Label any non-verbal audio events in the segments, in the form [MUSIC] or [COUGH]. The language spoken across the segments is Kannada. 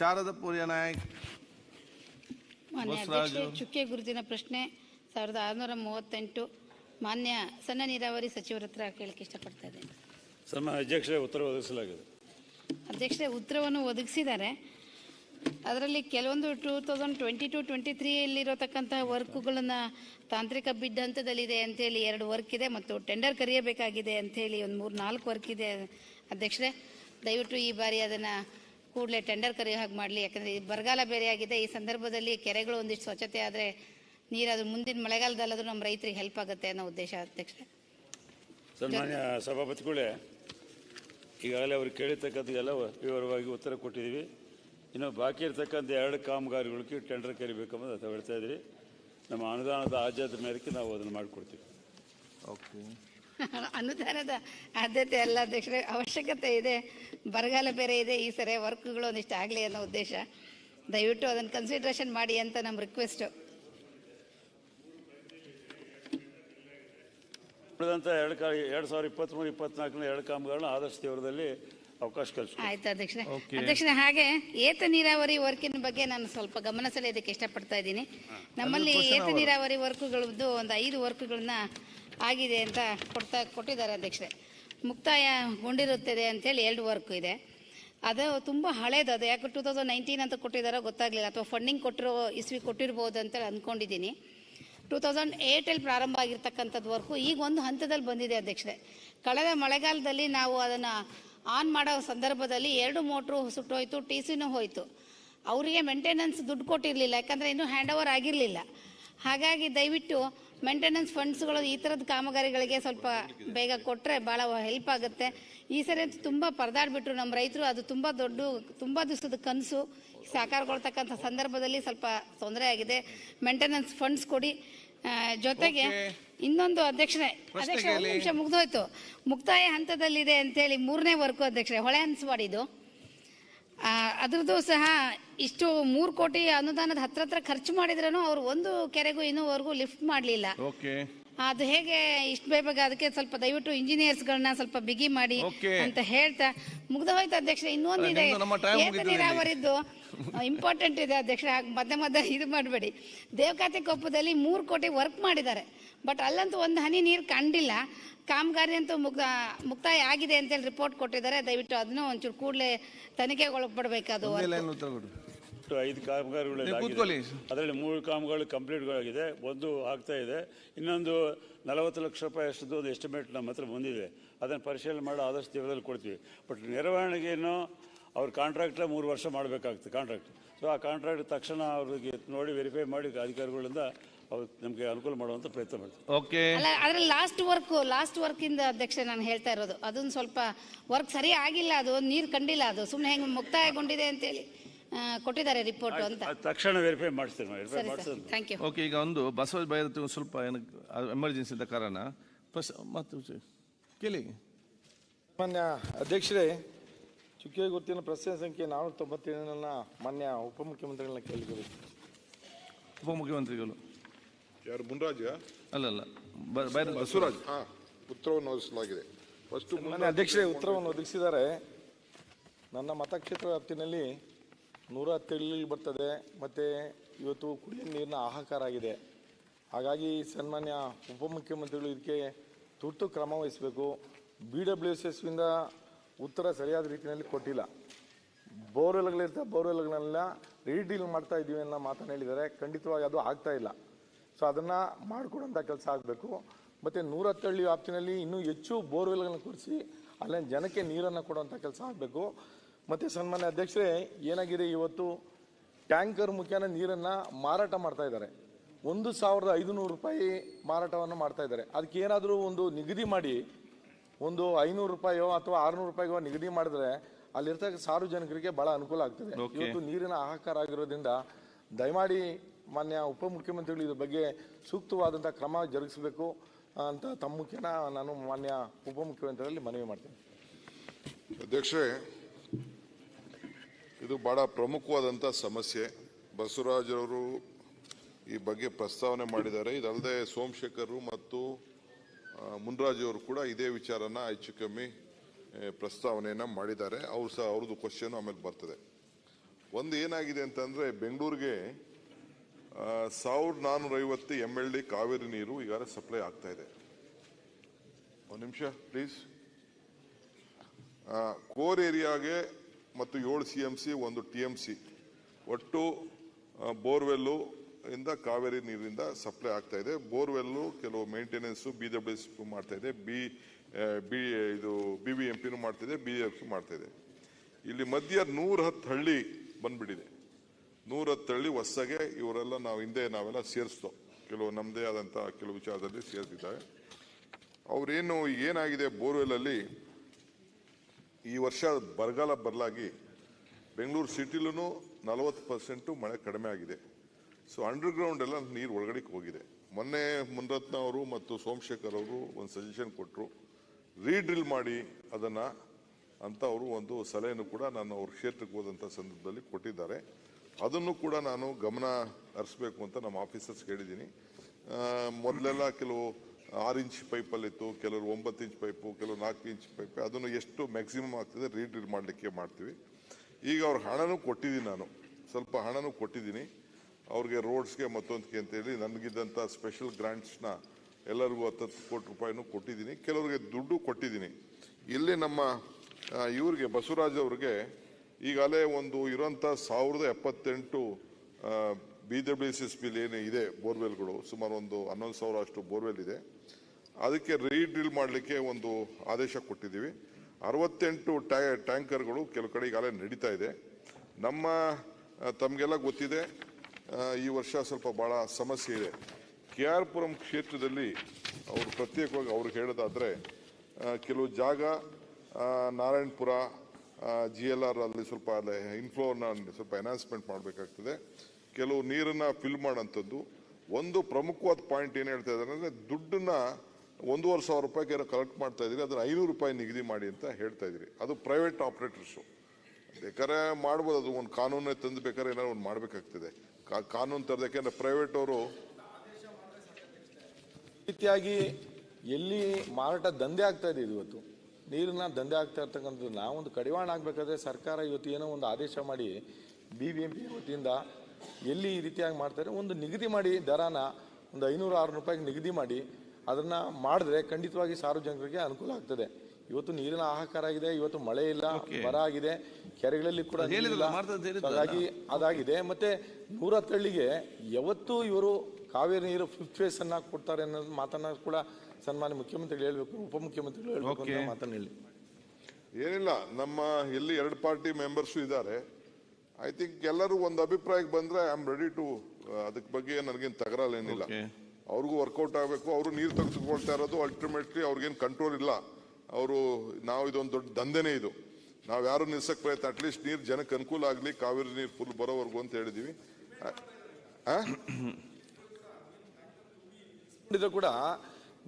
ಶಾರದಾ ಪೂರ್ಯ ನಾಯಕ್ ಮಾನ್ಯ. ಅಧ್ಯಕ್ಷೆ ಚುಕ್ಕೆ ಗುರುತಿನ ಪ್ರಶ್ನೆ ಸಾವಿರದ ಆರುನೂರ ಮೂವತ್ತೆಂಟು. ಮಾನ್ಯ ಸಣ್ಣ ನೀರಾವರಿ ಸಚಿವರ ಹತ್ರ ಕೇಳಕ್ಕೆ ಇಷ್ಟಪಡ್ತಾ ಇದ್ದೇನೆ. ಅಧ್ಯಕ್ಷ ಅಧ್ಯಕ್ಷರೇ ಉತ್ತರ ಒದಗಿಸಲಾಗಿದೆ. ಅಧ್ಯಕ್ಷರೇ ಉತ್ತರವನ್ನು ಒದಗಿಸಿದ್ದಾರೆ. ಅದರಲ್ಲಿ ಕೆಲವೊಂದು two thousand twenty two twenty ತ್ರೀಯಲ್ಲಿರತಕ್ಕಂಥ ವರ್ಕ್ಗಳನ್ನು ತಾಂತ್ರಿಕ ಬಿಡ್ ಹಂತದಲ್ಲಿದೆ ಅಂತೇಳಿ ಎರಡು ವರ್ಕ್ ಇದೆ ಮತ್ತು ಟೆಂಡರ್ ಕರೆಯಬೇಕಾಗಿದೆ ಅಂತೇಳಿ ಒಂದು ಮೂರು ನಾಲ್ಕು ವರ್ಕ್ ಇದೆ ಅಧ್ಯಕ್ಷರೇ. ದಯವಿಟ್ಟು ಈ ಬಾರಿ ಅದನ್ನು ಕೂಡಲೇ ಟೆಂಡರ್ ಕರೆಯೋ ಹಾಗೆ ಮಾಡಲಿ. ಯಾಕಂದರೆ ಈ ಬರಗಾಲ ಬೇರೆಯಾಗಿದೆ ಈ ಸಂದರ್ಭದಲ್ಲಿ ಕೆರೆಗಳು ಒಂದಿಷ್ಟು ಸ್ವಚ್ಛತೆ ಆದರೆ ನೀರಾದ್ರೂ ಮುಂದಿನ ಮಳೆಗಾಲದಲ್ಲಾದರೂ ನಮ್ಮ ರೈತರಿಗೆ ಹೆಲ್ಪ್ ಆಗುತ್ತೆ ಅನ್ನೋ ಉದ್ದೇಶ ಅಧ್ಯಕ್ಷ ಸನ್ಮಾನ್ಯ ಸಭಾಪತಿಗಳೇ ಈಗಾಗಲೇ ಅವ್ರು ಕೇಳಿರ್ತಕ್ಕಂಥ ಎಲ್ಲ ವಿವರವಾಗಿ ಉತ್ತರ ಕೊಟ್ಟಿದ್ದೀವಿ. ಇನ್ನು ಬಾಕಿ ಇರತಕ್ಕಂಥ ಎರಡು ಕಾಮಗಾರಿಗಳಿಗೆ ಟೆಂಡರ್ ಕರಿಬೇಕಂಬುದು ಅಥವಾ ಹೇಳ್ತಾ ಇದ್ದೀವಿ. ನಮ್ಮ ಅನುದಾನದ ಆಜಾದ ಮೇರೆಗೆ ನಾವು ಅದನ್ನು ಮಾಡಿಕೊಡ್ತೀವಿ. ಓಕೆ ಅನುದಾನದ ಆದ್ಯತೆ ಅಲ್ಲ ಅಧ್ಯಕ್ಷರೇ ಅವಶ್ಯಕತೆ ಇದೆ ಬರಗಾಲ ಬೇರೆ ಇದೆ ಈ ಸರಿ ವರ್ಕ್ಗಳು ಒಂದಿಷ್ಟು ಆಗಲಿ ಅನ್ನೋ ಉದ್ದೇಶ. ದಯವಿಟ್ಟು ಅದನ್ನು ಕನ್ಸಿಡ್ರೇಷನ್ ಮಾಡಿ ಅಂತ ನಮ್ಮ ರಿಕ್ವೆಸ್ಟು ಉಳಿದಂಥ ಎರಡು ಕಾ ಎರಡು ಸಾವಿರದ ಇಪ್ಪತ್ತ್ಮೂರು ಇಪ್ಪತ್ನಾಲ್ಕನೇ ಎರಡು ಕಾಮಗಾರಿನ ಆದಷ್ಟು ತೀವ್ರದಲ್ಲಿ ಅವಕಾಶ ಕಲ್ಸಿ ಆಯ್ತು ಅಧ್ಯಕ್ಷರೇ. ಅಧ್ಯಕ್ಷರೇ ಹಾಗೆ ಏತ ನೀರಾವರಿ ವರ್ಕಿನ ಬಗ್ಗೆ ನಾನು ಸ್ವಲ್ಪ ಗಮನ ಸೆಳೆಯೋದಕ್ಕೆ ಇಷ್ಟಪಡ್ತಾ ಇದ್ದೀನಿ. ನಮ್ಮಲ್ಲಿ ಏತ. ನೀರಾವರಿ ವರ್ಕ್ಗಳದ್ದು ಒಂದು ಐದು ವರ್ಕ್ಗಳನ್ನ ಆಗಿದೆ ಅಂತ ಕೊಡ್ತಾ ಕೊಟ್ಟಿದ್ದಾರೆ ಅಧ್ಯಕ್ಷರೇ. ಮುಕ್ತಾಯಗೊಂಡಿರುತ್ತದೆ ಅಂತೇಳಿ ಎರಡು ವರ್ಕ್ ಇದೆ. ಅದು ತುಂಬ ಹಳೇದು, ಅದು ಯಾಕೆ ಟೂ ತೌಸಂಡ್ ನೈನ್ಟೀನ್ ಅಂತ ಕೊಟ್ಟಿದ್ದಾರೋ ಗೊತ್ತಾಗಲಿಲ್ಲ, ಅಥವಾ ಫಂಡಿಂಗ್ ಕೊಟ್ಟಿರೋ ಇಸ್ವಿ ಕೊಟ್ಟಿರ್ಬೋದು ಅಂತೇಳಿ ಅಂದ್ಕೊಂಡಿದ್ದೀನಿ ಟೂ ತೌಸಂಡ್ ಏಯ್ಟಲ್ಲಿ ಪ್ರಾರಂಭ ಆಗಿರ್ತಕ್ಕಂಥದ್ದು ವರ್ಕು ಈಗ ಒಂದು ಹಂತದಲ್ಲಿ ಬಂದಿದೆ ಅಧ್ಯಕ್ಷರೇ. ಕಳೆದ ಮಳೆಗಾಲದಲ್ಲಿ ನಾವು ಅದನ್ನು ಆನ್ ಮಾಡೋ ಸಂದರ್ಭದಲ್ಲಿ ಎರಡು ಮೋಟ್ರು ಸುಟ್ಟೋಯ್ತು ಟಿ ಸಿನೂ ಹೋಯಿತು. ಅವರಿಗೆ ಮೇಂಟೆನೆನ್ಸ್ ದುಡ್ಡು ಕೊಟ್ಟಿರಲಿಲ್ಲ, ಯಾಕಂದರೆ ಇನ್ನೂ ಹ್ಯಾಂಡ್ ಓವರ್ ಆಗಿರಲಿಲ್ಲ. ಹಾಗಾಗಿ ದಯವಿಟ್ಟು ಮೇಂಟೆನೆನ್ಸ್ ಫಂಡ್ಸ್ಗಳು ಈ ಥರದ ಕಾಮಗಾರಿಗಳಿಗೆ ಸ್ವಲ್ಪ ಬೇಗ ಕೊಟ್ಟರೆ ಭಾಳ ಹೆಲ್ಪ್ ಆಗುತ್ತೆ. ಈ ಸರಿ ಅಂತೂ ತುಂಬ ಪರದಾಡ್ಬಿಟ್ರು ನಮ್ಮ ರೈತರು. ಅದು ತುಂಬ ದೊಡ್ಡ ತುಂಬ ದಿವಸದ ಕನಸು. ಸಾಕಾರಗೊಳ್ತಕ್ಕಂಥ ಸಂದರ್ಭದಲ್ಲಿ ಸ್ವಲ್ಪ ತೊಂದರೆ ಆಗಿದೆ. ಮೇಂಟೆನೆನ್ಸ್ ಫಂಡ್ಸ್ ಕೊಡಿ. ಜೊತೆಗೆ ಇನ್ನೊಂದು ಅಧ್ಯಕ್ಷರೇ ಅಧ್ಯಕ್ಷ ಒಂದು ನಿಮಿಷ ಮುಗ್ದೋಯ್ತು. ಮುಕ್ತಾಯ ಹಂತದಲ್ಲಿದೆ ಅಂತೇಳಿ ಮೂರನೇ ವರ್ಕು ಅಧ್ಯಕ್ಷರೇ ಹೊಳೆ ಹಂಸವಾಡಿದು. ಆ, ಅದ್ರದ್ದು ಸಹ ಇಷ್ಟು ಮೂರು ಕೋಟಿ ಅನುದಾನದ ಹತ್ರ ಹತ್ರ ಖರ್ಚು ಮಾಡಿದ್ರೂ ಅವ್ರು ಒಂದು ಕೆರೆಗೂ ಇನ್ನೂವರೆಗೂ ಲಿಫ್ಟ್ ಮಾಡಲಿಲ್ಲ. ಅದು ಹೇಗೆ ಇಷ್ಟು ಬೇಗ ಅದಕ್ಕೆ ಸ್ವಲ್ಪ ದಯವಿಟ್ಟು ಇಂಜಿನಿಯರ್ಸ್ಗಳನ್ನ ಸ್ವಲ್ಪ ಬಿಗಿ ಮಾಡಿ ಅಂತ ಹೇಳ್ತಾ ಮುಗ್ದ ಹೋಯ್ತು ಅಧ್ಯಕ್ಷ ಇನ್ನೊಂದಿದೆ ಏತ ನೀರಾವರಿದ್ದು? ಇಂಪಾರ್ಟೆಂಟ್ ಇದೆ ಅಧ್ಯಕ್ಷ ಮಧ್ಯ ಮಧ್ಯ ಇದು ಮಾಡಬೇಡಿ. ದೇವಕಾತಿ ಕೊಪ್ಪದಲ್ಲಿ ಮೂರು ಕೋಟಿ ವರ್ಕ್ ಮಾಡಿದ್ದಾರೆ. ಬಟ್ ಅಲ್ಲಂತೂ ಒಂದು ಹನಿ ನೀರು ಕಂಡಿಲ್ಲ. ಕಾಮಗಾರಿ ಅಂತೂ ಮುಗ್ದ ಮುಕ್ತಾಯ ಆಗಿದೆ ಅಂತೇಳಿ ರಿಪೋರ್ಟ್ ಕೊಟ್ಟಿದ್ದಾರೆ. ದಯವಿಟ್ಟು ಅದನ್ನು ಒಂಚೂರು ಕೂಡಲೇ ತನಿಖೆಗೊಳಪಡಬೇಕು ಅದು ಒಟ್ಟು ಐದು ಕಾಮಗಾರಿಗಳು ನೀವು ಕೂತ್ಕೊಳ್ಳಿ. ಅದರಲ್ಲಿ ಮೂರು ಕಾಮಗಾರಿ ಕಂಪ್ಲೀಟ್ಗಳಾಗಿದೆ. ಒಂದು ಆಗ್ತಾ ಇದೆ. ಇನ್ನೊಂದು ನಲವತ್ತು ಲಕ್ಷ ರೂಪಾಯಿ ಅಷ್ಟದ್ದು ಒಂದು ಎಸ್ಟಿಮೇಟ್ ನಮ್ಮ ಹತ್ರ ಬಂದಿದೆ. ಅದನ್ನು ಪರಿಶೀಲನೆ ಮಾಡಿ ಆದಷ್ಟು ತೀವ್ರದಲ್ಲಿ ಕೊಡ್ತೀವಿ. ಬಟ್ ನಿರ್ವಹಣೆಗೇನು ಅವ್ರ ಕಾಂಟ್ರಾಕ್ಟ್ ಮೂರು ವರ್ಷ ಮಾಡಬೇಕಾಗ್ತದೆ ಕಾಂಟ್ರಾಕ್ಟ್ ಸೊ ಆ ಕಾಂಟ್ರಾಕ್ಟ್ ತಕ್ಷಣ ಅವ್ರಿಗೆ ನೋಡಿ ವೆರಿಫೈ ಮಾಡಿ ಅಧಿಕಾರಿಗಳಿಂದ ಅವ್ರು ನಮಗೆ ಅನುಕೂಲ ಮಾಡುವಂಥ ಪ್ರಯತ್ನ ಮಾಡ್ತೀವಿ. ಓಕೆ ಅಲ್ಲ ಅದ್ರಲ್ಲಿ ಲಾಸ್ಟ್ ವರ್ಕ್ ಲಾಸ್ಟ್ ವರ್ಕ್ ಇಂದ ಅಧ್ಯಕ್ಷ ನಾನು ಹೇಳ್ತಾ ಇರೋದು. ಅದೊಂದು ಸ್ವಲ್ಪ ವರ್ಕ್ ಸರಿ ಆಗಿಲ್ಲ ಅದು ನೀರು ಕಂಡಿಲ್ಲ ಅದು. ಸುಮ್ಮನೆ ಹೆಂಗೆ ಮುಕ್ತಾಯಗೊಂಡಿದೆ ಅಂತೇಳಿ. ಕೊಟ್ಟಿದ್ದಾರೆ ರಿಪೋರ್ಟ್ ಅಂತ. ತಕ್ಷಣ ವೆರಿಫೈ ಮಾಡಿಸ್ತೀನಿ ನಾವು ವೆರಿಫೈ ಸರಿ ಸರ್. ಮಾಡಿಸೋದು ಥ್ಯಾಂಕ್ ಯು ಓಕೆ ಈಗ ಒಂದು ಬಸವ ಬೈರತಿ ಒಂದು ಸ್ವಲ್ಪ ಏನು ಎಮರ್ಜೆನ್ಸಿ ಇದ್ದ ಕಾರಣ. ಪ್ರಸ್ ಮತ್ತು ಕೇಳಿ. ಮಾನ್ಯ ಅಧ್ಯಕ್ಷರೇ ಚುಕ್ಕಿ ಗುರುತಿನ ಪ್ರಶ್ನೆ ಸಂಖ್ಯೆ ನಾನ್ನೂರ ತೊಂಬತ್ತೇಳನ್ನ ಮಾನ್ಯ ಉಪಮುಖ್ಯಮಂತ್ರಿಗಳನ್ನ ಕೇಳಿದ್ದೀವಿ. ಉಪಮುಖ್ಯಮಂತ್ರಿಗಳು. ಯಾರು ಮುನ್ರಾಜ? ಅಲ್ಲ ಅಲ್ಲ ಬೈರತಿ ಬಸವರಾಜ್ ಹಾ ಉತ್ತರವನ್ನು ಒದಗಿಸಲಾಗಿದೆ. ಫಸ್ಟ್ ಮಾನ್ಯ ಅಧ್ಯಕ್ಷರೇ ಉತ್ತರವನ್ನು ಒದಗಿಸಿದ್ದಾರೆ. ನನ್ನ ಮತಕ್ಷೇತ್ರ ವ್ಯಾಪ್ತಿನಲ್ಲಿ ನೂರ ಹತ್ತೇಳು ಬರ್ತದೆ, ಮತ್ತು ಇವತ್ತು ಕುಡಿಯುವ ನೀರಿನ ಹಾಹಾಕಾರ ಆಗಿದೆ. ಹಾಗಾಗಿ ಸನ್ಮಾನ್ಯ ಉಪಮುಖ್ಯಮಂತ್ರಿಗಳು ಇದಕ್ಕೆ ತುರ್ತು ಕ್ರಮ ವಹಿಸಬೇಕು. ಬಿ ಡಬ್ಲ್ಯೂ ಎಸ್ ಎಸ್ವಿಂದ ಉತ್ತರ ಸರಿಯಾದ ರೀತಿಯಲ್ಲಿ ಕೊಟ್ಟಿಲ್ಲ. ಬೋರ್ವೆಲ್ಗಳಿರ್ತಾ ಬೋರ್ವೆಲ್ಗಳನ್ನೆಲ್ಲ ರೀಡೀಲ್ ಮಾಡ್ತಾ ಇದ್ದೀವಿ ಅನ್ನೋ ಮಾತನ್ನು ಹೇಳಿದ್ದಾರೆ. ಖಂಡಿತವಾಗಿ ಅದು ಆಗ್ತಾ ಇಲ್ಲ. ಸೊ ಅದನ್ನು ಮಾಡಿಕೊಡೋಂಥ ಕೆಲಸ ಆಗಬೇಕು. ಮತ್ತು ನೂರತ್ತಳ್ಳಿ ವ್ಯಾಪ್ತಿನಲ್ಲಿ ಇನ್ನೂ ಹೆಚ್ಚು ಬೋರ್ವೆಲ್ಗಳನ್ನು ಕೊಡಿಸಿ ಅಲ್ಲಿನ ಜನಕ್ಕೆ ನೀರನ್ನು ಕೊಡುವಂಥ ಕೆಲಸ ಆಗಬೇಕು. ಮತ್ತು ಸನ್ಮಾನ್ಯ ಅಧ್ಯಕ್ಷರೇ ಏನಾಗಿದೆ ಇವತ್ತು? ಟ್ಯಾಂಕರ್ ಮುಖೇನ ನೀರನ್ನು ಮಾರಾಟ ಮಾಡ್ತಾ ಇದ್ದಾರೆ. ಒಂದು ಸಾವಿರದ ಐದುನೂರು ರೂಪಾಯಿ ಮಾರಾಟವನ್ನು ಮಾಡ್ತಾ ಇದ್ದಾರೆ. ಅದಕ್ಕೆ ಏನಾದರೂ ಒಂದು ನಿಗದಿ ಮಾಡಿ ಒಂದು ಐನೂರು ರೂಪಾಯಿಯೋ ಅಥವಾ ಆರುನೂರು ರೂಪಾಯಿಗೋ ನಿಗದಿ ಮಾಡಿದ್ರೆ ಅಲ್ಲಿರ್ತಕ್ಕ ಸಾರ್ವಜನಿಕರಿಗೆ ಬಹಳ ಅನುಕೂಲ ಆಗ್ತದೆ. ಇವತ್ತು ನೀರಿನ ಆಹಾಕಾರ ಆಗಿರೋದ್ರಿಂದ ದಯಮಾಡಿ ಮಾನ್ಯ ಉಪಮುಖ್ಯಮಂತ್ರಿಗಳು ಇದ್ರ ಬಗ್ಗೆ ಸೂಕ್ತವಾದಂಥ ಕ್ರಮ ಜರುಗಿಸಬೇಕು ಅಂತ ತಮ್ಮ ಮುಖ್ಯನ ನಾನು ಮಾನ್ಯ ಉಪಮುಖ್ಯಮಂತ್ರಿಗಳಲ್ಲಿ ಮನವಿ ಮಾಡ್ತೇನೆ. ಅಧ್ಯಕ್ಷರೇ ಇದು ಬಹಳ ಪ್ರಮುಖವಾದಂಥ ಸಮಸ್ಯೆ. ಬಸವರಾಜರವರು ಈ ಬಗ್ಗೆ ಪ್ರಸ್ತಾವನೆ ಮಾಡಿದ್ದಾರೆ. ಇದಲ್ಲದೆ ಸೋಮಶೇಖರ್ ಮತ್ತು ಆ, ಮುನ್ರಾಜ್ ಅವರು ಕೂಡ ಇದೇ ವಿಚಾರನ ಹೆಚ್ಚು ಕಮ್ಮಿ ಪ್ರಸ್ತಾವನೆಯನ್ನು ಮಾಡಿದ್ದಾರೆ. ಅವ್ರು ಸಹ ಅವ್ರದ್ದು ಕ್ವಶನ್ ಆಮೇಲೆ ಬರ್ತದೆ. ಒಂದು ಏನಾಗಿದೆ ಅಂತಂದರೆ ಬೆಂಗಳೂರಿಗೆ ಸಾವಿರದ ನಾನ್ನೂರ ಐವತ್ತು ಎಂ ಎಲ್ ಡಿ ಕಾವೇರಿ ನೀರು ಈಗಾಗಲೇ ಸಪ್ಲೈ ಆಗ್ತಾ ಇದೆ. ಒಂದು ನಿಮಿಷ ಪ್ಲೀಸ್ ಕೋರ್ ಏರಿಯಾಗೆ ಮತ್ತು ಏಳು ಸಿ ಎಂ ಸಿ, ಒಂದು ಟಿ ಎಂ ಸಿ. ಒಟ್ಟು ಬೋರ್ವೆಲ್ಲು ಇಂದ ಕಾವೇರಿ ನೀರಿಂದ ಸಪ್ಲೈ ಆಗ್ತಾ ಇದೆ. ಬೋರ್ವೆಲ್ಲು ಕೆಲವು ಮೇಂಟೆನೆನ್ಸು ಬಿ ಡಬ್ಲ್ಯೂ ಎಸ್ ಮಾಡ್ತಾ ಇದೆ. ಬಿ ಬಿ, ಇದು ಬಿ ಬಿ ಎಂ ಪಿನೂ ಮಾಡ್ತಿದೆ ಬಿ ಎಫ್ ಮಾಡ್ತಾ ಇದೆ. ಇಲ್ಲಿ ಮಧ್ಯ ನೂರ ಹತ್ತು ಹಳ್ಳಿ ಬಂದ್ಬಿಟ್ಟಿದೆ. ನೂರ ಹತ್ತು ಹಳ್ಳಿ ಹೊಸಗೆ ಇವರೆಲ್ಲ ನಾವು ಹಿಂದೆ ನಾವೆಲ್ಲ ಸೇರಿಸ್ತೋ ಕೆಲವು ನಮ್ಮದೇ ಆದಂಥ ಕೆಲವು ವಿಚಾರದಲ್ಲಿ ಸೇರಿಸಿದ್ದಾರೆ. ಅವರೇನು ಏನಾಗಿದೆ ಬೋರ್ವೆಲ್ಲಲ್ಲಿ ಈ ವರ್ಷ ಬರಗಾಲ ಬರಲಾಗಿ ಬೆಂಗಳೂರು ಸಿಟಿಲೂ ನಲವತ್ತು ಪರ್ಸೆಂಟು ಮಳೆ ಕಡಿಮೆ ಆಗಿದೆ. ಸೊ ಅಂಡರ್ಗ್ರೌಂಡ್ ಎಲ್ಲ ನೀರು ಒಳಗಡೆ ಹೋಗಿದೆ. ಮೊನ್ನೆ ಮುನ್ರತ್ನ ಅವರು ಮತ್ತು ಸೋಮಶೇಖರ್ ಅವರು ಒಂದು ಸಜೆಷನ್ ಕೊಟ್ಟರು ರೀಡ್ರಿಲ್ ಮಾಡಿ ಅದನ್ನು ಅಂತ ಅವರು ಒಂದು ಸಲಹೆಯನ್ನು ಕೂಡ ನಾನು ಅವ್ರ ಕ್ಷೇತ್ರಕ್ಕೆ ಹೋದಂಥ ಸಂದರ್ಭದಲ್ಲಿ ಕೊಟ್ಟಿದ್ದಾರೆ. ಅದನ್ನು ಕೂಡ ನಾನು ಗಮನ ಹರಿಸ್ಬೇಕು ಅಂತ ನಮ್ಮ ಆಫೀಸರ್ಸ್ ಹೇಳಿದ್ದೀನಿ ಮೊದಲೆಲ್ಲ ಕೆಲವು ಆರು ಇಂಚ್ ಪೈಪಲ್ಲಿತ್ತು ಕೆಲವರು ಒಂಬತ್ತು ಇಂಚ್ ಪೈಪು, ಕೆಲವರು ನಾಲ್ಕು ಇಂಚ್ ಪೈಪ್, ಅದನ್ನು ಎಷ್ಟು ಮ್ಯಾಕ್ಸಿಮಮ್ ಆಗ್ತದೆ ರೀಡ್ರೀಡ್ ಮಾಡಲಿಕ್ಕೆ ಮಾಡ್ತೀವಿ. ಈಗ ಅವ್ರ ಹಣನೂ ಕೊಟ್ಟಿದ್ದೀನಿ ನಾನು. ಸ್ವಲ್ಪ ಹಣನೂ ಕೊಟ್ಟಿದ್ದೀನಿ ಅವ್ರಿಗೆ ರೋಡ್ಸ್ಗೆ ಮತ್ತೊಂದಕ್ಕೆ ಅಂತೇಳಿ ನನಗಿದ್ದಂಥ ಸ್ಪೆಷಲ್ ಗ್ರ್ಯಾಂಟ್ಸ್ನ ಎಲ್ಲರಿಗೂ ಹತ್ತತ್ತು ಕೋಟಿ ರೂಪಾಯಿನೂ ಕೊಟ್ಟಿದ್ದೀನಿ ಕೆಲವರಿಗೆ ದುಡ್ಡು ಕೊಟ್ಟಿದ್ದೀನಿ ಇಲ್ಲಿ ನಮ್ಮ ಇವರಿಗೆ, ಬಸವರಾಜ್ ಅವ್ರಿಗೆ ಈಗಾಗಲೇ ಒಂದು ಇರೋಂಥ ಸಾವಿರದ ಎಪ್ಪತ್ತೆಂಟು B W S S bill ಏನು ಇದೆ ಬೋರ್ವೆಲ್ಗಳು, ಸುಮಾರು ಒಂದು ಹನ್ನೊಂದು ಸಾವಿರ ಅಷ್ಟು ಬೋರ್ವೆಲ್ ಇದೆ. ಅದಕ್ಕೆ ರೀಡ್ರಿಲ್ ಮಾಡಲಿಕ್ಕೆ ಒಂದು ಆದೇಶ ಕೊಟ್ಟಿದ್ದೀವಿ. ಅರವತ್ತೆಂಟು ಟ್ಯಾ, ಟ್ಯಾಂಕರ್ಗಳು ಕೆಲವು ಕಡೆ ಈಗಾಗಲೇ ನಡೀತಾ ಇದೆ. ನಮ್ಮ ತಮಗೆಲ್ಲ ಗೊತ್ತಿದೆ ಈ ವರ್ಷ ಸ್ವಲ್ಪ ಭಾಳ ಸಮಸ್ಯೆ ಇದೆ. ಕೆ ಆರ್ ಪುರಂ ಕ್ಷೇತ್ರದಲ್ಲಿ ಅವರು ಪ್ರತ್ಯೇಕವಾಗಿ ಅವ್ರಿಗೆ ಹೇಳೋದಾದರೆ ಕೆಲವು ಜಾಗ ನಾರಾಯಣಪುರ ಜಿ ಎಲ್ ಆರ್ ಅಲ್ಲಿ ಸ್ವಲ್ಪ ಅಲ್ಲಿ ಇನ್ಫ್ಲೋನ ಸ್ವಲ್ಪ ಎನ್ಹಾನ್ಸ್ಮೆಂಟ್ ಮಾಡಬೇಕಾಗ್ತದೆ. ಕೆಲವು ನೀರನ್ನು ಫಿಲ್ ಮಾಡೋಂಥದ್ದು. ಒಂದು ಪ್ರಮುಖವಾದ ಪಾಯಿಂಟ್ ಏನು ಹೇಳ್ತಾ ಇದ್ದಾರೆ ಅಂದರೆ, ದುಡ್ಡನ್ನ ಒಂದೂವರೆ ಸಾವಿರ ರೂಪಾಯಿಗೆ ಏನೋ ಕಲೆಕ್ಟ್ ಮಾಡ್ತಾ ಇದ್ದೀರಿ ಅದನ್ನು ಐನೂರು ರೂಪಾಯಿ ನಿಗದಿ ಮಾಡಿ ಅಂತ ಹೇಳ್ತಾ ಇದ್ದೀರಿ. ಅದು ಪ್ರೈವೇಟ್ ಆಪರೇಟರ್ಸು ಬೇಕಾದ್ರೆ ಮಾಡ್ಬೋದು, ಅದು ಒಂದು ಕಾನೂನೇ ತಂದು ಬೇಕಾದ್ರೆ ಏನಾದ್ರು ಒಂದು ಮಾಡಬೇಕಾಗ್ತದೆ. ಕಾನೂನು ತರದಕ್ಕೆ ಅಂದರೆ ಪ್ರೈವೇಟ್ ಅವರು ರೀತಿಯಾಗಿ ಎಲ್ಲಿ ಮಾರಾಟ ದಂಧೆ ಆಗ್ತಾ ಇದೆ ಇವತ್ತು. ನೀರನ್ನ ದಂಧೆ ಆಗ್ತಾ ಇರ್ತಕ್ಕಂಥದ್ದು ನಾವೊಂದು ಕಡಿವಾಣ ಆಗಬೇಕಾದ್ರೆ ಸರ್ಕಾರ ಇವತ್ತು ಏನೋ ಒಂದು ಆದೇಶ ಮಾಡಿ ಬಿ ಬಿ ಎಂ ಪಿ ವತಿಯಿಂದ ಎಲ್ಲಿ ಈ ರೀತಿಯಾಗಿ ಮಾಡ್ತಾರೆ ಒಂದು ನಿಗದಿ ಮಾಡಿ ದರನ, ಒಂದು ಐನೂರು ಆರು ರೂಪಾಯಿಗೆ ನಿಗದಿ ಮಾಡಿ ಅದನ್ನ ಮಾಡಿದ್ರೆ ಖಂಡಿತವಾಗಿ ಸಾರ್ವಜನಿಕರಿಗೆ ಅನುಕೂಲ ಆಗ್ತದೆ. ಇವತ್ತು ನೀರಿನ ಆಹಾಕಾರ ಆಗಿದೆ ಇವತ್ತು ಮಳೆ ಇಲ್ಲ ಬರ ಆಗಿದೆ ಕೆರೆಗಳಲ್ಲಿ ಕೂಡ. ಹಾಗಾಗಿ ಅದಾಗಿದೆ. ಮತ್ತೆ ನೂರ ತಳ್ಳಿಗೆ ಯಾವತ್ತು ಇವರು ಕಾವೇರಿ ನೀರು ಫಿಫ್ತ್ ಫೇಸ್ ಅನ್ನ ಕೊಡ್ತಾರೆ ಅನ್ನೋದು ಮಾತನ್ನ ಕೂಡ ಸನ್ಮಾನ್ಯ ಮುಖ್ಯಮಂತ್ರಿಗಳು ಹೇಳ್ಬೇಕು ಉಪಮುಖ್ಯಮಂತ್ರಿಗಳು ಹೇಳ್ಬೇಕು ಅಂತ. ಮಾತನ್ನ ಹೇಳಿ. ಏನಿಲ್ಲ ನಮ್ಮ ಇಲ್ಲಿ ಎರಡು ಪಾರ್ಟಿ ಮೆಂಬರ್ಸ್ ಇದ್ದಾರೆ. ಐ ಥಿಂಕ್ ಎಲ್ಲರೂ ಒಂದು ಅಭಿಪ್ರಾಯಕ್ಕೆ ಬಂದ್ರೆ ಐ ಆಮ್ ರೆಡಿ ಟು ಅದಕ್ಕೆ ಬಗ್ಗೆ ನನಗೇನು ತಗರಲ್ಲೇನಿಲ್ಲ Okay. ಅವ್ರಿಗೂ ವರ್ಕೌಟ್ ಆಗಬೇಕು, ಅವರು ನೀರು ತೆಗೆದುಕೊಳ್ತಾ ಇರೋದು ಅಲ್ಟಿಮೇಟ್ಲಿ ಅವ್ರಿಗೇನು ಕಂಟ್ರೋಲ್ ಇಲ್ಲ. ಅವರು, ನಾವು ಇದೊಂದು ದೊಡ್ಡ ದಂಧೆನೇ ಇದು. ನಾವು ಯಾರು ನಿಲ್ಸಕ್ಕೆ ಪ್ರಯತ್ನ ಅಟ್ಲೀಸ್ಟ್ ನೀರು ಜನಕ್ಕೆ ಅನುಕೂಲ ಆಗಲಿ, ಕಾವೇರಿ ನೀರು ಫುಲ್ ಬರೋವರೆಗೂ ಅಂತ? ಇದ್ರು [COUGHS] ಕೂಡ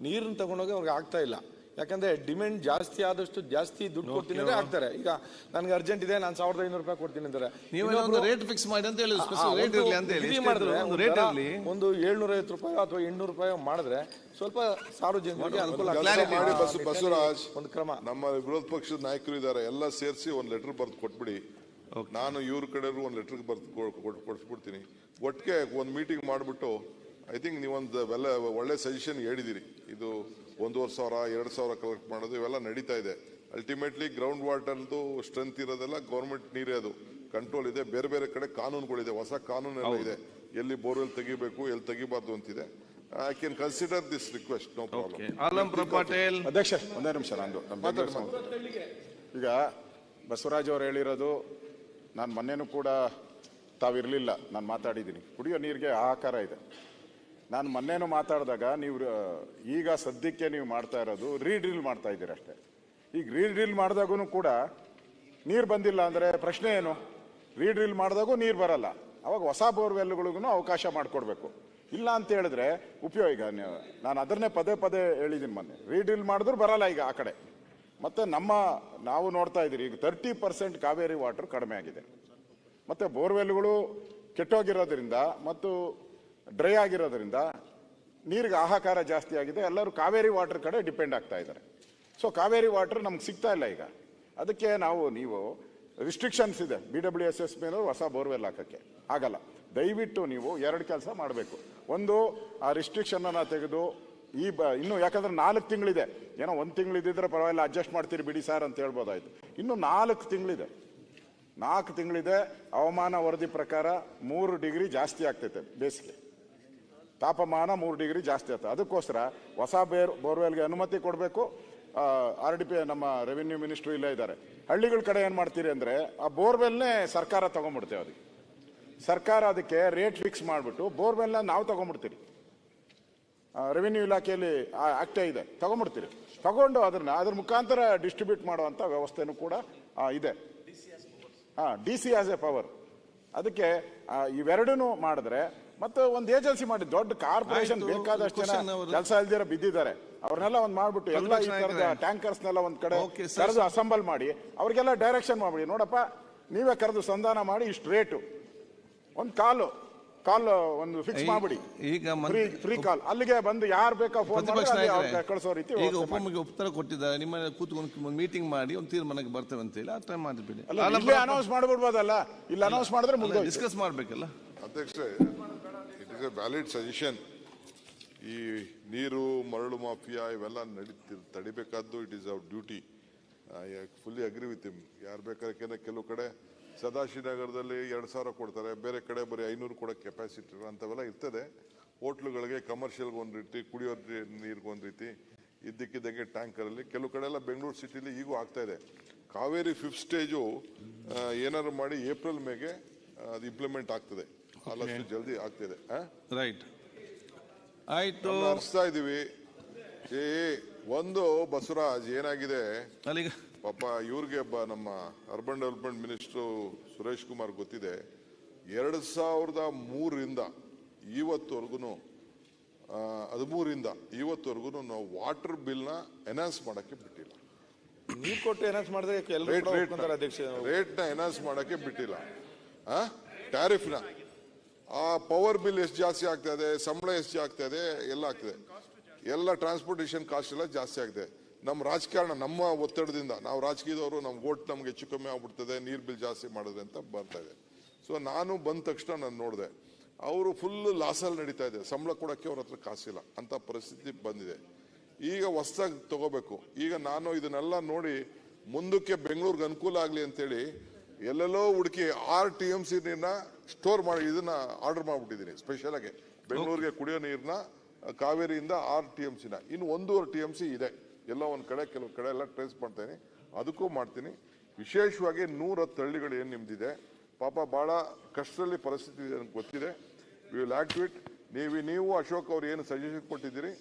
ನೀರನ್ನು ತಗೊಂಡೋಗಿ ಅವ್ರಿಗೆ ಆಗ್ತಾ ಇಲ್ಲ. ಯಾಕಂದ್ರೆ ಡಿಮ್ಯಾಂಡ್ ಜಾಸ್ತಿ ಆದಷ್ಟು ಜಾಸ್ತಿ ದುಡ್ಡು ಕೊಡ್ತೀನಿ ಅಂದ್ರೆ ಆಗ್ತಾರೆ ಈಗ ನನ್ಗೆ ಅರ್ಜೆಂಟ್ ಇದೆ ನಾನು ಸಾವಿರದ ಐನೂರು ರೂಪಾಯಿ ಕೊಡ್ತೀನಿ ಅಂತಾರೆ. ಒಂದು ರೇಟ್ ಫಿಕ್ಸ್ ಮಾಡಿ ಅಂತ ಹೇಳಿ ರೇಟ್ ಒಂದು ಇರಲಿ ಅಂತ ಹೇಳಿ. ಮಾಡಿದ್ರೆ ಒಂದು ಒಂದು ರೇಟ್ ಇರಲಿ ಒಂದು ಏಳ್ನೂರ ಐವತ್ತು ರೂಪಾಯಿ ಅಥವಾ ಎಂಟ್ನೂರು ರೂಪಾಯಿ ಮಾಡಿದ್ರೆ ಸ್ವಲ್ಪ ಸಾರ್ವಜನಿಕರಿಗೆ ಅನುಕೂಲ ಬಸವರಾಜ್ ಒಂದು ಕ್ರಮ. ನಮ್ಮ ವಿರೋಧ ಪಕ್ಷದ ನಾಯಕರು ಇದ್ದಾರೆ ಎಲ್ಲ ಸೇರಿಸಿ ಒಂದು ಲೆಟರ್ ಬರೆದು ಕೊಟ್ಬಿಡಿ. ನಾನು ಇವ್ರ ಕಡೆ ಒಂದು ಲೆಟರ್ ಬರೆದು ಕೊಡ್ಸ್ಬಿಡ್ತೀನಿ. ಒಟ್ಟಿಗೆ ಒಂದು ಮೀಟಿಂಗ್ ಮಾಡಿಬಿಟ್ಟು ಐ ಥಿಂಕ್ ನೀವೊಂದು ಎಲ್ಲ ಒಳ್ಳೆ ಸಜೆಷನ್ ಹೇಳಿದಿರಿ. ಇದು ಒಂದೂವರೆ ಸಾವಿರ ಎರಡು ಸಾವಿರ ಕಲೆಕ್ಟ್ ಮಾಡೋದು ಇವೆಲ್ಲ ನಡೀತಾ ಇದೆ. ಅಲ್ಟಿಮೇಟ್ಲಿ ಗ್ರೌಂಡ್ ವಾಟರ್ದು ಸ್ಟ್ರೆಂತ್ ಇರೋದೆಲ್ಲ ಗೌರ್ಮೆಂಟ್ ನೀರೇ ಅದು. ಕಂಟ್ರೋಲ್ ಇದೆ. ಬೇರೆ ಬೇರೆ ಕಡೆ ಕಾನೂನುಗಳಿದೆ. ಹೊಸ ಕಾನೂನೆಲ್ಲ ಇದೆ. ಎಲ್ಲಿ ಬೋರ್ವೆಲ್ ತೆಗಿಬೇಕು ಎಲ್ಲಿ ತೆಗಿಬಾರ್ದು ಅಂತಿದೆ. I can consider this request no problem Patel ಅಧ್ಯಕ್ಷ ಒಂದೇ ನಿಮಿಷ ನಾನು. ಈಗ ಬಸವರಾಜ್ ಅವರು ಹೇಳಿರೋದು ನಾನು ಮೊನ್ನೆನೂ ಕೂಡ ತಾವಿರಲಿಲ್ಲ ನಾನು ಮಾತಾಡಿದ್ದೀನಿ. ಕುಡಿಯೋ ನೀರಿಗೆ ಆಕಾರ ಇದೆ. ನಾನು ಮೊನ್ನೆನೂ ಮಾತಾಡಿದಾಗ ನೀವು ಈಗ ಸದ್ಯಕ್ಕೆ ನೀವು ಮಾಡ್ತಾ ಇರೋದು ರೀಡ್ರಿಲ್ ಮಾಡ್ತಾ ಇದ್ದೀರ ಅಷ್ಟೇ. ಈಗ ರೀಡ್ರಿಲ್ ಮಾಡಿದಾಗೂ ಕೂಡ ನೀರು ಬಂದಿಲ್ಲ ಅಂದರೆ ಪ್ರಶ್ನೆ ಏನು? ರೀಡ್ರಿಲ್ ಮಾಡಿದಾಗೂ ನೀರು ಬರಲ್ಲ. ಅವಾಗ ಹೊಸ ಬೋರ್ವೆಲ್ಗಳಿಗೂ ಅವಕಾಶ ಮಾಡಿಕೊಡ್ಬೇಕು. ಇಲ್ಲ ಅಂತ ಹೇಳಿದ್ರೆ ಉಪಯೋಗ ಈಗ ನಾನು ಅದನ್ನೇ ಪದೇ ಪದೇ ಹೇಳಿದ್ದೀನಿ ಮೊನ್ನೆ. ರೀಡ್ರಿಲ್ ಮಾಡಿದ್ರು ಬರಲ್ಲ ಈಗ ಆ ಕಡೆ. ಮತ್ತು ನಮ್ಮ, ನಾವು ನೋಡ್ತಾ ಇದ್ದೀರಿ, ಈಗ ತರ್ಟಿ ಪರ್ಸೆಂಟ್ ಕಾವೇರಿ ವಾಟರ್ ಕಡಿಮೆ ಆಗಿದೆ. ಮತ್ತು ಬೋರ್ವೆಲ್ಗಳು ಕೆಟ್ಟೋಗಿರೋದ್ರಿಂದ ಮತ್ತು ಡ್ರೈ ಆಗಿರೋದ್ರಿಂದ ನೀರಿಗೆ ಆಹಾಕಾರ ಜಾಸ್ತಿ ಆಗಿದೆ. ಎಲ್ಲರೂ ಕಾವೇರಿ ವಾಟರ್ ಕಡೆ ಡಿಪೆಂಡ್ ಆಗ್ತಾ ಇದ್ದಾರೆ. ಸೊ ಕಾವೇರಿ ವಾಟರ್ ನಮ್ಗೆ ಸಿಗ್ತಾ ಇಲ್ಲ ಈಗ. ಅದಕ್ಕೆ ನಾವು, ನೀವು ರಿಸ್ಟ್ರಿಕ್ಷನ್ಸ್ ಇದೆ. ಬಿ ಡಬ್ಲ್ಯೂ ಎಸ್ ಎಸ್ ಮೇಲೆ ಹೊಸ ಬೋರ್ವೆಲ್ ಹಾಕೋಕ್ಕೆ. ಆಗಲ್ಲ. ದಯವಿಟ್ಟು ನೀವು ಎರಡು ಕೆಲಸ ಮಾಡಬೇಕು. ಒಂದು, ಆ ರಿಸ್ಟ್ರಿಕ್ಷನನ್ನು ತೆಗೆದು ಈ ಬ, ಇನ್ನು ಯಾಕಂದ್ರೆ ನಾಲ್ಕು ತಿಂಗಳಿದೆ. ಏನೋ ಒಂದು ತಿಂಗಳಿದ್ದರೆ ಪರವಾಗಿಲ್ಲ ಅಡ್ಜಸ್ಟ್ ಮಾಡ್ತೀರಿ ಬಿಡಿ ಸರ್ ಅಂತ ಹೇಳ್ಬೋದಾಯ್ತು. ಇನ್ನು ನಾಲ್ಕು ತಿಂಗಳಿದೆ. ನಾಲ್ಕು ತಿಂಗಳಿದೆ, ಹವಾಮಾನ ವರದಿ ಪ್ರಕಾರ ಮೂರು ಡಿಗ್ರಿ ಜಾಸ್ತಿ ಆಗ್ತೈತೆ ಬೇಸಿಗೆ. ತಾಪಮಾನ ಮೂರು ಡಿಗ್ರಿ ಜಾಸ್ತಿ ಆಗ್ತದೆ. ಅದಕ್ಕೋಸ್ಕರ ಹೊಸ ಬೇರ್ ಬೋರ್ವೆಲ್ಗೆ ಅನುಮತಿ ಕೊಡಬೇಕು. ಆರ್ ಡಿ ಪಿ ನಮ್ಮ ರೆವಿನ್ಯೂ ಮಿನಿಸ್ಟ್ರು ಇಲ್ಲೇ ಇದ್ದಾರೆ. ಹಳ್ಳಿಗಳ ಕಡೆ ಏನು ಮಾಡ್ತೀರಿ ಅಂದರೆ ಆ ಬೋರ್ವೆಲ್ನೇ ಸರ್ಕಾರ ತೊಗೊಂಬಿಡ್ತೇವೆ ಅದಕ್ಕೆ ಸರ್ಕಾರ ಅದಕ್ಕೆ ರೇಟ್ ಫಿಕ್ಸ್ ಮಾಡಿಬಿಟ್ಟು ಬೋರ್ವೆಲ್ನ ನಾವು ತೊಗೊಂಬಿಡ್ತೀರಿ ರೆವಿನ್ಯೂ ಇಲಾಖೆಯಲ್ಲಿ ಆಗ್ತಾ ಇದೆ. ತೊಗೊಂಬಿಡ್ತೀರಿ ತಗೊಂಡು ಅದನ್ನು ಅದ್ರ ಮುಖಾಂತರ ಡಿಸ್ಟ್ರಿಬ್ಯೂಟ್ ಮಾಡುವಂಥ ವ್ಯವಸ್ಥೆನೂ ಕೂಡ ಇದೆ. ಹಾಂ D C as a power. ಅದಕ್ಕೆ ಇವೆರಡೂ ಮಾಡಿದ್ರೆ ಮತ್ತೆ ಒಂದು ಏಜೆನ್ಸಿ ಮಾಡಿ ದೊಡ್ಡ ಕಾರ್ಪೊರೇಷನ್ ಬೇಕಾದಷ್ಟು ಜನ ಕೆಲಸ ಇಲ್ದಿರ ಬಿದ್ದಿದ್ದಾರೆ. ಅವ್ರನ್ನೆಲ್ಲ ಒಂದ್ ಮಾಡ್ಬಿಟ್ಟು ಎಲ್ಲ ಈ ತರದ ಟ್ಯಾಂಕರ್ಸ್ ಟ್ಯಾಂಕರ್ಸ್ನೆಲ್ಲ ಒಂದ್ ಕಡೆ. ಕರೆದು ಅಸೆಂಬಲ್ ಮಾಡಿ ಅವ್ರಿಗೆಲ್ಲ ಡೈರೆಕ್ಷನ್ ಮಾಡ್ಬಿಡಿ. ನೋಡಪ್ಪ ನೀವೇ ಕರೆದು ಸಂಧಾನ ಮಾಡಿ ಇಷ್ಟು ರೇಟು ಒಂದು ಕಾಲು ಕಾಲ್ ಒಂದು ಫಿಕ್ಸ್ ಮಾಡ್ಬಿಡಿ. ಈಗ ಫ್ರೀ ಕಾಲ್ ಅಲ್ಲಿಗೆ ಬಂದು ಯಾರು ಬೇಕಾ ಫೋನ್ ಕಳಿಸೋ ರೀತಿ ಈಗ ಉಪಮಿಗೆ. ಉಪಮುಖ್ಯ ಉತ್ತರ ಕೊಟ್ಟಿದ್ದಾರೆ. ನಿಮ್ಮ ಕೂತ್ಕೊಂಡು ಒಂದು ಮೀಟಿಂಗ್ ಮಾಡಿ ಒಂದು ತೀರ್ಮಾನಕ್ಕೆ ಬರ್ತೇವೆ ಅಂತ ಹೇಳಿ ಆ ಟೈಮ್ ಮಾಡಿಬಿಡಿ. ಅನೌನ್ಸ್ ಮಾಡ್ಬಿಡ್ಬೋದಲ್ಲ? ಇಲ್ಲಿ ಅನೌನ್ಸ್ ಮಾಡಿದ್ರೆ ಮುಂದೆ ಡಿಸ್ಕಸ್ ಮಾಡ್ಬೇಕಲ್ಲ? ಅಧ್ಯಕ್ಷರೇ it is a valid suggestion ಈ ನೀರು, ಮರಳು ಮಾಫಿಯಾ ಇವೆಲ್ಲ ನಡೀತಿ, ತಡಿಬೇಕಾದ್ದು it is our duty I fully agree with him ಯಾರು ಬೇಕಾದ್ರೆ ಕೆಲವು ಕಡೆ ಸದಾಶಿವನಗರದಲ್ಲಿ ಎರಡು ಸಾವಿರ ಕೊಡ್ತಾರೆ, ಬೇರೆ ಕಡೆ ಬರೀ ಐನೂರು ಕೊಡೋಕ್ಕೆ ಕೆಪಾಸಿಟಿ ಅಂಥವೆಲ್ಲ ಇರ್ತದೆ. ಹೋಟ್ಲುಗಳಿಗೆ ಕಮರ್ಷಿಯಲ್ಗೆ ಒಂದು ರೀತಿ, ಕುಡಿಯೋ ನೀರಿಗೆ ಒಂದು ರೀತಿ, ಇದ್ದಕ್ಕಿದ್ದಂಗೆ ಟ್ಯಾಂಕರಲ್ಲಿ ಕೆಲವು ಕಡೆ ಎಲ್ಲ ಬೆಂಗಳೂರು ಸಿಟಿಲಿ ಈಗೂ ಆಗ್ತಾ ಇದೆ. ಕಾವೇರಿ ಫಿಫ್ತ್ ಸ್ಟೇಜು ಏನಾದ್ರು ಮಾಡಿ ಏಪ್ರಿಲ್ ಮೇಗೆ, ಅದು ಇಂಪ್ಲಿಮೆಂಟ್ ಆಗ್ತದೆ. ಆದಷ್ಟು ಜಲ್ದಿ ಆಗ್ತಿದೆ ಆ? ರೈಟ್ ಆಯ್ತು. ಹರಿಸ್ತಾ ಇದೀವಿ. ಏ ಒಂದು ಬಸವರಾಜ್ ಏನಾಗಿದೆ? ಅಲ್ಲಿಗೆ ಪಾಪ ಇವ್ರಿಗೆ ಒಬ್ಬ ನಮ್ಮ urban development minister Suresh Kumar ಗೊತ್ತಿದೆ. ಎರಡು ಸಾವಿರದ ಮೂರರಿಂದ ಇವತ್ತವರೆಗೂ ಹದಿಮೂರಿಂದ ಇವತ್ತವರೆಗೂ ನಾವು ವಾಟರ್ ಬಿಲ್ನ ಎನೌನ್ಸ್ ಮಾಡಕ್ಕೆ ಬಿಟ್ಟಿಲ್ಲ. ನೀರು ಕೊಟ್ಟು ಏನಾದ್ರು ಮಾಡಿದ್ರೆ ರೇಟ್ನ ಎನ್ಹಾನ್ಸ್ ಮಾಡಕ್ಕೆ ಬಿಟ್ಟಿಲ್ಲ. ಆ? ಟ್ಯಾರಿಫ್ನ ಆ ಪವರ್ ಬಿಲ್ ಎಷ್ಟು ಜಾಸ್ತಿ ಆಗ್ತಾ ಇದೆ ಸಂಬಳ ಎಷ್ಟು ಆಗ್ತಾ ಇದೆ ಎಲ್ಲ ಆಗ್ತದೆ. ಎಲ್ಲ ಟ್ರಾನ್ಸ್ಪೋರ್ಟೇಷನ್ ಕಾಸ್ಟ್ ಎಲ್ಲ ಜಾಸ್ತಿ ಆಗಿದೆ ನಮ್ಮ ರಾಜಕಾರಣ, ನಮ್ಮ ಒತ್ತಡದಿಂದ, ನಾವು ರಾಜಕೀಯದವರು ನಮ್ಮ ವೋಟ್ ನಮ್ಗೆ ಹೆಚ್ಚು ಕಮ್ಮಿ ಆಗ್ಬಿಡ್ತದೆ, ನೀರ್ ಬಿಲ್ ಜಾಸ್ತಿ ಮಾಡಿದ್ರೆ ಅಂತ ಬರ್ತಾ ಇದೆ. ಸೊ ನಾನು ಬಂದ ತಕ್ಷಣ ನಾನು ನೋಡಿದೆ, ಅವರು ಫುಲ್ ಲಾಸಲ್ಲಿ ನಡೀತಾ ಇದೆ. ಸಂಬಳ ಕೊಡೋಕ್ಕೆ ಅವ್ರ ಹತ್ರ ಕಾಸಿಲ್ಲ. ಅಂತ ಪರಿಸ್ಥಿತಿ ಬಂದಿದೆ. ಈಗ ಹೊಸ್ದಾಗಿ ತಗೋಬೇಕು. ಈಗ ನಾನು ಇದನ್ನೆಲ್ಲ ನೋಡಿ, ಮುಂದಕ್ಕೆ ಬೆಂಗಳೂರಿಗೆ ಅನುಕೂಲ ಆಗಲಿ ಅಂತೇಳಿ ಎಲ್ಲೆಲ್ಲೋ ಹುಡುಕಿ ಆರ್ ಟಿ ಎಂ ಸಿ ನೀರನ್ನ ಸ್ಟೋರ್ ಮಾಡಿ ಇದನ್ನ ಆರ್ಡರ್ ಮಾಡ್ಬಿಟ್ಟಿದ್ದೀನಿ ಸ್ಪೆಷಲ್ ಆಗಿ. ಬೆಂಗಳೂರಿಗೆ ಕುಡಿಯೋ ನೀರನ್ನ ಕಾವೇರಿಯಿಂದ ಆರ್ ಟಿ ಎಂ ಸಿನ ಇನ್ನು ಒಂದೂವರೆ ಟಿ ಎಂ ಸಿ ಇದೆ. ಎಲ್ಲ ಒಂದು ಕಡೆ ಕೆಲವು ಕಡೆ ಎಲ್ಲ ಟ್ರೇಸ್ ಮಾಡ್ತೀನಿ. ಅದಕ್ಕೂ ಮಾಡ್ತೀನಿ. ವಿಶೇಷವಾಗಿ ನೂರ ಹತ್ತು ಹಳ್ಳಿಗಳು ಏನು ನಿಮ್ದಿದೆ? ಪಾಪ ಭಾಳ ಕಷ್ಟದಲ್ಲಿ ಪರಿಸ್ಥಿತಿ ಇದೆ ನನಗೆ ಗೊತ್ತಿದೆ. ವಿ ವಿಲ್ ಆಕ್ಟ್ ಇಟ್ ನೀವು ನೀವು ಅಶೋಕ್ ಅವ್ರು ಏನು ಸಜೆಷನ್ ಕೊಟ್ಟಿದ್ದೀರಿ?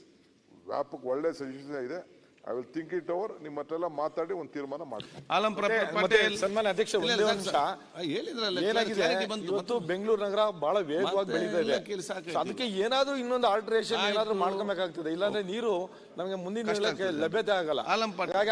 ವ್ಯಾಪಕ ಒಳ್ಳೆ ಸಜೆಷನ್ ಇದೆ. I will think it over ನಿಮ್ಮ ಹತ್ರ ಎಲ್ಲ ಮಾತಾಡಿ ಒಂದು ತೀರ್ಮಾನ ಮಾಡ್ತೀನಿ ಆಲಂ ಮತ್ತೆ- ಪಟೇಲ್ ಸನ್ಮಾನ್ಯ ಅಧ್ಯಕ್ಷ, ಒಂದೇ ಇಲ್ಲ, ನಿಮಿಷ. ಹೇಳಿದ್ರಲ್ಲ ಏನಾಗಿದೆ? clarity ಬಂತು ಇವತ್ತು ಮತ್ತೆ- ಬೆಂಗಳೂರು ನಗರ ಬಹಳ ವೇಗವಾಗಿ ಮತ್ತೆ ಬೆಳೀತಾ ಇದೆ. So ಅದಕ್ಕೆ ಏನಾದ್ರೂ ಇನ್ನೊಂದು ಆಲ್ಟ್ರೇಷನ್ ಏನಾದ್ರೂ ಮಾಡ್ಕೋಬೇಕಾಗ್ತದೆ. ಇಲ್ಲಾಂದ್ರೆ ನೀರು ನಮಗೆ ಮುಂದಿನ ದಿನಕ್ಕೆ ಲಭ್ಯತೆ ಆಗಲ್ಲ. ಆಲಂ ಪಟ್- ಹಾಗಾಗಿ